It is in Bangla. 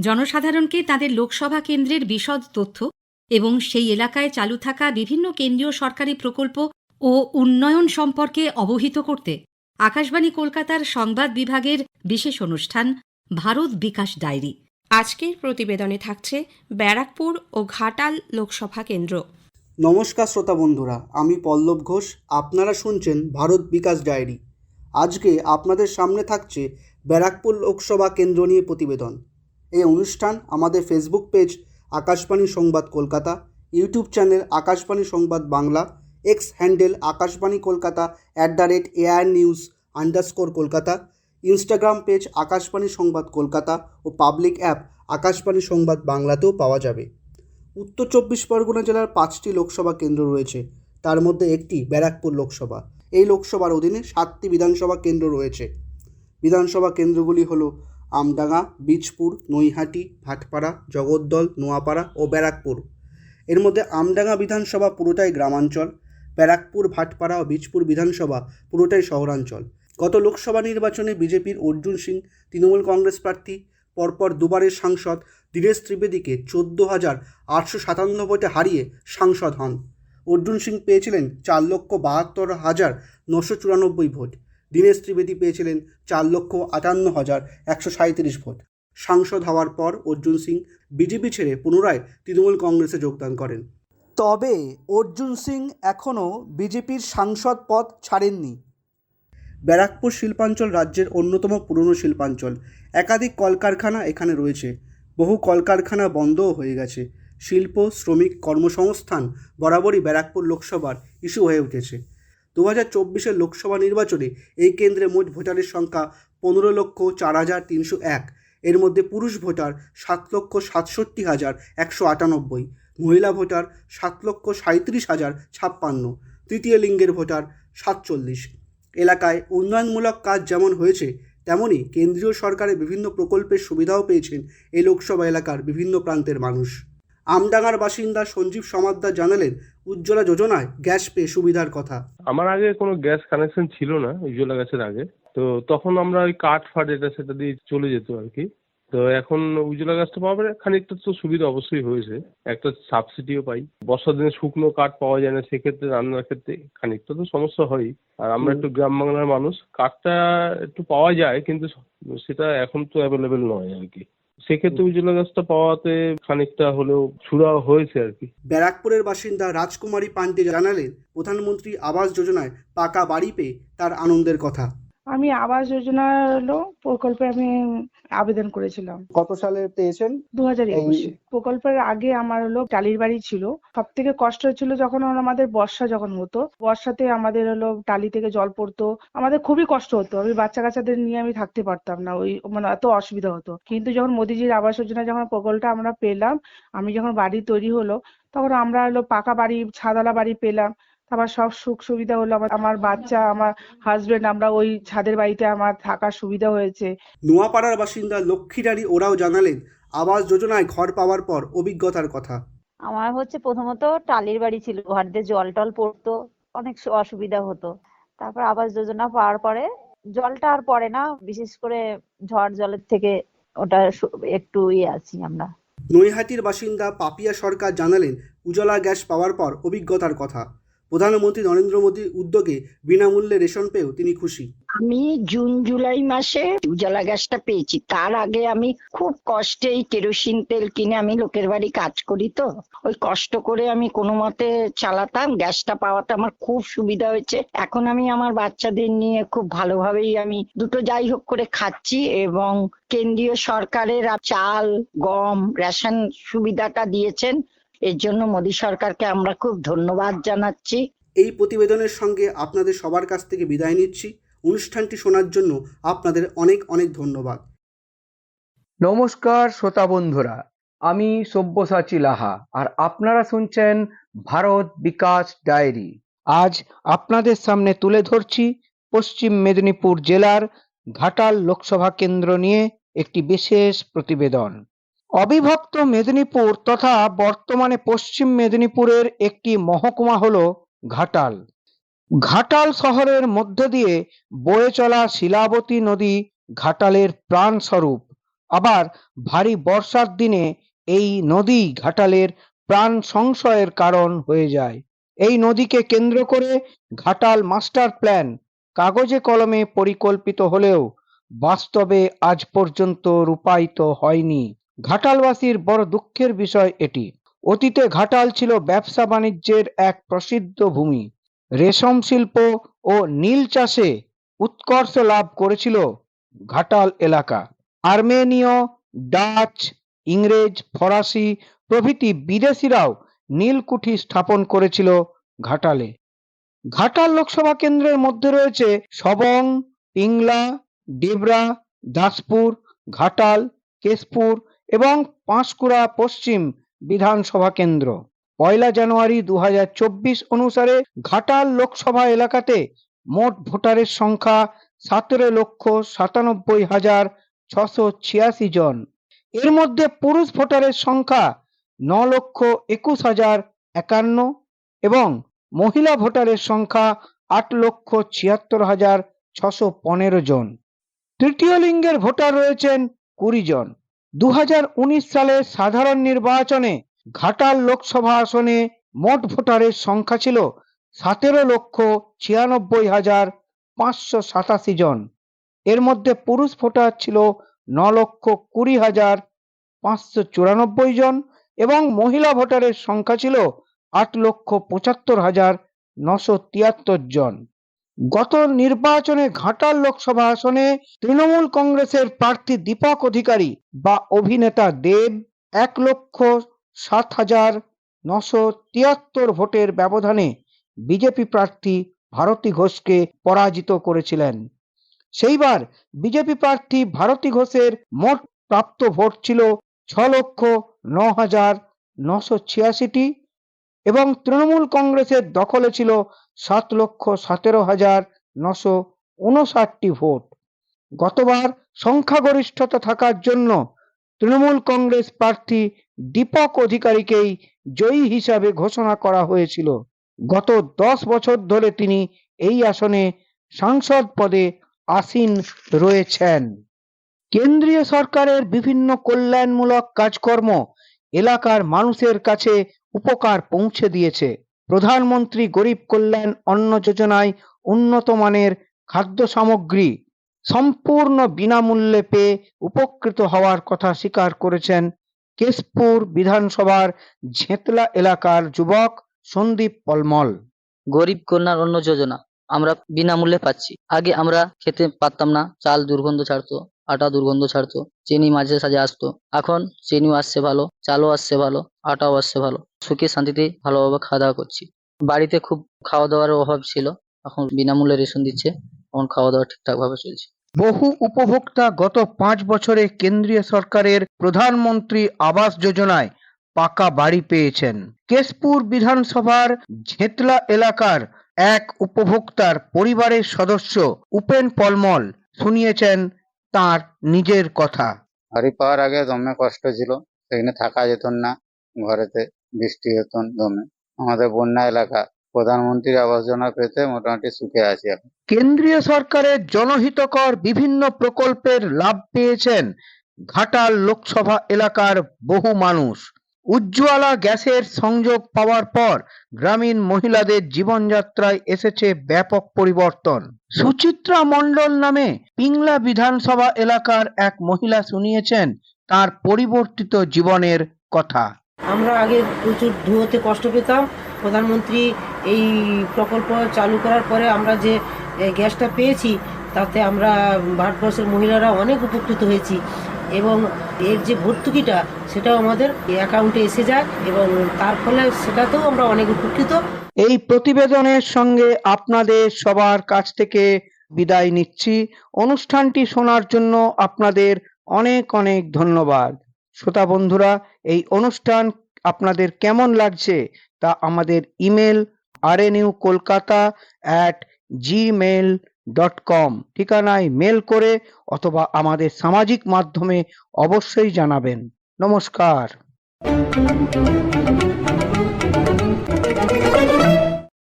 জনসাধারণকে তাদের লোকসভা কেন্দ্রের বিশদ তথ্য এবং সেই এলাকায় চালু থাকা বিভিন্ন কেন্দ্রীয় সরকারি প্রকল্প ও উন্নয়ন সম্পর্কে অবহিত করতে আকাশবাণী কলকাতার সংবাদ বিভাগের বিশেষ অনুষ্ঠান ভারত বিকাশ ডায়েরি। আজকের প্রতিবেদনে থাকছে ব্যারাকপুর ও ঘাটাল লোকসভা কেন্দ্র। নমস্কার শ্রোতা বন্ধুরা, আমি পল্লব ঘোষ। আপনারা শুনছেন ভারত বিকাশ ডায়েরি। আজকে আপনাদের সামনে থাকছে ব্যারাকপুর লোকসভা কেন্দ্র নিয়ে প্রতিবেদন। এই অনুষ্ঠান আমাদের ফেসবুক পেজ আকাশবাণী সংবাদ Kolkata YouTube channel Akashvani Sangbad Bangla X handle Akashvani Kolkata at the rate AR news underscore Kolkata Instagram page Akashvani Sangbad Kolkata O public app Akashvani সংবাদ বাংলাতেও পাওয়া যাবে। উত্তর চব্বিশ পরগনা জেলার পাঁচটি লোকসভা কেন্দ্র রয়েছে। তার মধ্যে একটি ব্যারাকপুর লোকসভা। এই লোকসভার অধীনে সাতটি বিধানসভা কেন্দ্র রয়েছে। বিধানসভা কেন্দ্রগুলি হল আমডাঙ্গা, বীজপুর, নৈহাটি, ভাটপাড়া, জগদ্দল, নোয়াপাড়া ও ব্যারাকপুর। এর মধ্যে আমডাঙ্গা বিধানসভা পুরোটাই গ্রামাঞ্চল, ব্যারাকপুর, ভাটপাড়া ও বীজপুর বিধানসভা পুরোটাই শহরাঞ্চল। গত লোকসভা নির্বাচনে বিজেপির অর্জুন সিং, তৃণমূল কংগ্রেস প্রার্থী, পরপর দুবারের সাংসদ দীনেশ ত্রিবেদীকে চোদ্দ হাজার আটশো সাতান্ন হারিয়ে সাংসদ হন। অর্জুন সিং পেয়েছিলেন চার লক্ষ বাহাত্তর হাজার নশো চুরানব্বই ভোট। দীনেশ ত্রিবেদী পেয়েছিলেন চার লক্ষ আটান্ন হাজার একশো সাঁত্রিশ ভোট। সাংসদ হওয়ার পর অর্জুন সিং বিজেপি ছেড়ে পুনরায় তৃণমূল কংগ্রেসে যোগদান করেন। তবে অর্জুন সিং এখনও বিজেপির সাংসদ পদ ছাড়েননি। ব্যারাকপুর শিল্পাঞ্চল রাজ্যের অন্যতম পুরনো শিল্পাঞ্চল। একাধিক কলকারখানা এখানে রয়েছে। বহু কলকারখানা বন্ধও হয়ে গেছে। শিল্প, শ্রমিক, কর্মসংস্থান বরাবরই ব্যারাকপুর লোকসভার ইস্যু হয়ে উঠেছে। দু হাজার চব্বিশের লোকসভা নির্বাচনে এই কেন্দ্রে মোট ভোটারের সংখ্যা পনেরো লক্ষ চার হাজার তিনশো এক। এর মধ্যে পুরুষ ভোটার সাত লক্ষ সাতষট্টি হাজার একশো আটানব্বই, মহিলা ভোটার সাত লক্ষ সাঁত্রিশ হাজার ছাপ্পান্ন, তৃতীয় লিঙ্গের ভোটার সাতচল্লিশ। এলাকায় উন্নয়নমূলক কাজ যেমন হয়েছে তেমনই কেন্দ্রীয় সরকারের বিভিন্ন প্রকল্পের সুবিধাও পেয়েছেন এই লোকসভা এলাকার বিভিন্ন প্রান্তের মানুষ। আমডাঙ্গার বাসিন্দা সঞ্জীব সমাদ্দার জানালেন উজ্জ্বলা যোজনায় গ্যাস পেয়ে সুবিধার কথা। আমার আগে কোনো গ্যাস কানেকশন ছিল না উজ্জ্বলা গ্যাসের আগে। তো তখন আমরা ওই কাঠ ফাট এটা সেটা দিয়ে চলে যেত আর কি। তো এখন উজ্জ্বলা গ্যাসটা পাওয়া পরে খানিকটা তো সুবিধা অবশ্যই হয়েছে। একটা সাবসিডিও পাই। বর্ষার দিনে শুকনো কাঠ পাওয়া যায় না সেক্ষেত্রে রান্নার ক্ষেত্রে খানিকটা তো সমস্যা হয়। আর আমরা একটু গ্রাম বাংলার মানুষ কাঠটা একটু পাওয়া যায় কিন্তু সেটা এখন তো অ্যাভেলেবেল নয় আর কি। সেক্ষেত্রে উজ্জ্বলা গাছটা পাওয়াতে খানিকটা হলেও সুরা হয়েছে আর কি। ব্যারাকপুরের বাসিন্দা রাজকুমারী পান্ডে জানালেন প্রধানমন্ত্রী আবাস যোজনায় পাকা বাড়ি পেয়ে তার আনন্দের কথা। আমি আবাস যোজনা হলো প্রকল্পে আমি আবেদন করেছিলাম। কত সালে পেয়েছেন? দু হাজার একুশে প্রকল্পের আগে আমার হলো টালির বাড়ি ছিল। সব থেকে কষ্ট হচ্ছিল যখন আমাদের বর্ষা যখন হতো বর্ষাতে আমাদের হলো টালি থেকে জল পড়তো। আমাদের খুবই কষ্ট হতো আমি বাচ্চা কাচ্চাদের নিয়ে আমি থাকতে পারতাম না ওই মানে এত অসুবিধা হতো। কিন্তু যখন মোদিজির আবাস যোজনা যখন প্রকল্পটা আমরা পেলাম আমি যখন বাড়ি তৈরি হলো তখন আমরা হলো পাকা বাড়ি ছাদওয়ালা বাড়ি পেলাম তারপর সব সুখ সুবিধা হলো আমার আমার বাচ্চা আমার হাজবেন্ড আমরা ওই ছাদের বাড়িতে আমার থাকার সুবিধা হয়েছে। নোয়াপাড়ার বাসিন্দা লক্ষ্মী লক্ষ্মীরানী ওরাও জানালেন আবাস যোজনায় ঘর পাওয়ার পর অভিজ্ঞতার কথা। আমার হচ্ছে প্রথমত টালির বাড়ি ছিল ঘর দিয়ে জল টল পড়তো অনেক অসুবিধা হতো। তারপর আবাস যোজনা পাওয়ার পরে জলটা আর পড়ে না বিশেষ করে ঝড় জলের থেকে ওটা একটু ইয়ে আছি আমরা। নৈহাটির বাসিন্দা পাপিয়া সরকার জানালেন উজালা গ্যাস পাওয়ার পর অভিজ্ঞতার কথা। প্রধানমন্ত্রী নরেন্দ্র মোদীর উদ্যোগে বিনামূল্যে রেশন পেয়েও তিনি খুশি। আমি জুন, জুলাই মাসে উজালা গ্যাসটা পেয়েছি। তার আগে আমি খুব কষ্টে এই কেরোসিন তেল কিনে আমি লোকের বাড়ি কাজ করি তো। ওই কষ্ট করে আমি কোনো মতে চালাতাম, গ্যাসটা পাওয়াতে আমার খুব সুবিধা হয়েছে। এখন আমি আমার বাচ্চাদের নিয়ে খুব ভালোভাবেই আমি দুটো যাই হোক করে খাচ্ছি এবং কেন্দ্রীয় সরকারের চাল, গম, রেশন সুবিধাটা দিয়েছেন। এর জন্য মোদী সরকারকে আমরা খুব ধন্যবাদ জানাচ্ছি। এই প্রতিবেদনের সঙ্গে আপনাদের সবার কাছ থেকে বিদায় নিচ্ছি। অনুষ্ঠানটি শোনার জন্য আপনাদের অনেক অনেক ধন্যবাদ। নমস্কার শ্রোতা বন্ধুরা আমি সব্যসাচী লাহা আর আপনারা শুনছেন ভারত বিকাশ ডায়েরি। আজ আপনাদের সামনে তুলে ধরছি পশ্চিম মেদিনীপুর জেলার ঘাটাল লোকসভা কেন্দ্র নিয়ে একটি বিশেষ প্রতিবেদন। অবিভক্ত মেদিনীপুর তথা বর্তমানে পশ্চিম মেদিনীপুরের একটি মহকুমা হল ঘাটাল। ঘাটাল শহরের মধ্য দিয়ে বয়ে চলা শিলাবতী নদী ঘাটালের প্রাণস্বরূপ। আবার ভারী বর্ষার দিনে এই নদী ঘাটালের প্রাণ সংশয়ের কারণ হয়ে যায়। এই নদীকে কেন্দ্র করে ঘাটাল মাস্টার প্ল্যান কাগজে কলমে পরিকল্পিত হলেও বাস্তবে আজ পর্যন্ত রূপায়িত হয়নি। ঘাটালবাসীর বড় দুঃখের বিষয় এটি। অতীতে ঘাটাল ছিল ব্যবসা বাণিজ্যের এক প্রসিদ্ধ ভূমি। রেশম শিল্প ও নীল চাষে উৎকর্ষ লাভ করেছিল ঘাটাল এলাকা। আর্মেনীয়, ডাচ, ইংরেজ, ফরাসি প্রভৃতি বিদেশিরাও নীলকুঠি স্থাপন করেছিল ঘাটালে। ঘাটাল লোকসভা কেন্দ্রের মধ্যে রয়েছে সবং, পিংলা, ডেবরা, দাসপুর, ঘাটাল, কেশপুর এবং পাঁশকুড়া পশ্চিম বিধানসভা কেন্দ্র। পয়লা জানুয়ারি দু হাজার চব্বিশ অনুসারে ঘাটাল লোকসভা এলাকাতে মোট ভোটারের সংখ্যা সতেরো লক্ষ সাতানব্বই হাজার ছশো ছিয়াশি জন। এর মধ্যে পুরুষ ভোটারের সংখ্যা ন লক্ষ একুশ হাজার একান্ন এবং মহিলা ভোটারের সংখ্যা আট লক্ষ ছিয়াত্তর হাজার ছশো পনেরো জন। তৃতীয় লিঙ্গের ভোটার রয়েছেন কুড়ি জন। দু হাজার উনিশ সালের সাধারণ নির্বাচনে ঘাটাল লোকসভা আসনে মোট ভোটারের সংখ্যা ছিল সতেরো লক্ষ ছিয়ানব্বই হাজার পাঁচশো সাতাশি জন। এর মধ্যে পুরুষ ভোটার ছিল ন লক্ষ কুড়ি হাজার পাঁচশো চুরানব্বই জন এবং মহিলা ভোটারের সংখ্যা ছিল আট লক্ষ পঁচাত্তর হাজার নশো তিয়াত্তর জন। গত নির্বাচনে ঘাটাল লোকসভা আসনে তৃণমূল কংগ্রেসের প্রার্থী দীপক অধিকারী বা অভিনেতা দেব এক লক্ষ সাত হাজার নশো তিয়াত্তর ভোটের ব্যবধানে বিজেপি প্রার্থী ভারতী ঘোষকে পরাজিত করেছিলেন। সেইবার বিজেপি প্রার্থী ভারতী ঘোষের মোট প্রাপ্ত ভোট ছিল ছ লক্ষ ন হাজার নশো ছিয়াশিটি এবং তৃণমূল কংগ্রেসের দখলে ছিল সাত লক্ষ সতেরো হাজার নশো উনষাটটি ভোট। গতবার সংখ্যাগরিষ্ঠতা থাকার জন্য তৃণমূল কংগ্রেস প্রার্থী দীপক অধিকারীকেই জয়ী হিসাবে ঘোষণা করা হয়েছিল। গত দশ বছর ধরে তিনি এই আসনে সাংসদ পদে আসীন রয়েছেন। কেন্দ্রীয় সরকারের বিভিন্ন কল্যাণমূলক কাজকর্ম এলাকার মানুষের কাছে উপকার পৌঁছে দিয়েছে। প্রধানমন্ত্রী গরিব কল্যাণ অন্ন যোজনায় উন্নত মানের খাদ্য সামগ্রী সম্পূর্ণ বিনামূল্যে পেয়ে উপকৃত হওয়ার কথা স্বীকার করেছেন কেশপুর বিধানসভার ঝেঁতলা এলাকার যুবক সন্দীপ পলমল। গরিব কন্যার অন্ন যোজনা আমরা বিনামূল্যে পাচ্ছি। আগে আমরা খেতে পারতাম না, চাল দুর্গন্ধ ছাড়তো। আটা দুর্গন্ধ ছাড়তো। চিনি মাঝে সাঝে আসতো। এখন চিনিও আসছে ভালো, চালও আসছে ভালো, আটাও আসছে ভালো। সুখে শান্তিতে ভালোভাবে খাওয়া দাওয়া করছি। বাড়িতে খুব খাওয়া দাওয়ার অভাব ছিল, এখন বিনামূল্যে রেশন দিচ্ছে, এখন খাওয়া দাওয়া ঠিকঠাক ভাবে চলছে। বহু উপভোক্তা গত পাঁচ বছরে কেন্দ্রীয় সরকারের প্রধানমন্ত্রী আবাস যোজনায় পাকা বাড়ি পেয়েছেন। কেশপুর বিধানসভার ঝেতলা এলাকার এক উপভোক্তার পরিবারের সদস্য উপেন পলমল শুনিয়েছেন তার নিজের কথা। বাড়ি পাওয়ার আগে দমে কষ্ট ছিল সেখানে থাকা যেত না ঘরেতে বৃষ্টি হতো দমে আমাদের বন্যা এলাকা প্রধানমন্ত্রী আবাস যোজনা পেতে মোটামুটি সুখে আছি এখন। কেন্দ্রীয় সরকারের জনহিতকর বিভিন্ন প্রকল্পের লাভ পেয়েছেন ঘাটাল লোকসভা এলাকার বহু মানুষ। উজ্জ্বলা গ্যাসের সংযোগ পাওয়ার পর গ্রামীণ মহিলাদের জীবনযাত্রায় এসেছে ব্যাপক পরিবর্তন। সুচিত্রা মণ্ডল নামে পিংলা বিধানসভা এলাকার এক মহিলা শুনিয়েছেন তার পরিবর্তিত জীবনের কথা। আমরা আগে প্রচুর ধুয়োতে কষ্ট পেতাম। প্রধানমন্ত্রী এই প্রকল্প চালু করার পরে আমরা যে গ্যাসটা পেয়েছি, তাতে আমরা ভারতবর্ষের মহিলারা অনেক উপকৃত হয়েছি। এবং এর যে ভর্তুকিটা, সেটাও আমাদের অ্যাকাউন্টে এসে যায় এবং তার ফলে সেটাতেও আমরা অনেক উপকৃত। এই প্রতিবেদনের সঙ্গে আপনাদের সবার কাছ থেকে বিদায় নিচ্ছি। অনুষ্ঠানটি শোনার জন্য আপনাদের অনেক অনেক ধন্যবাদ। শ্রোতা বন্ধুরা, এই অনুষ্ঠান আপনাদের কেমন লাগছে তা আমাদের email R N U Kolkata at Gmail dot com ঠিকানায় মেল করে অথবা আমাদের সামাজিক মাধ্যমে অবশ্যই জানাবেন। নমস্কার।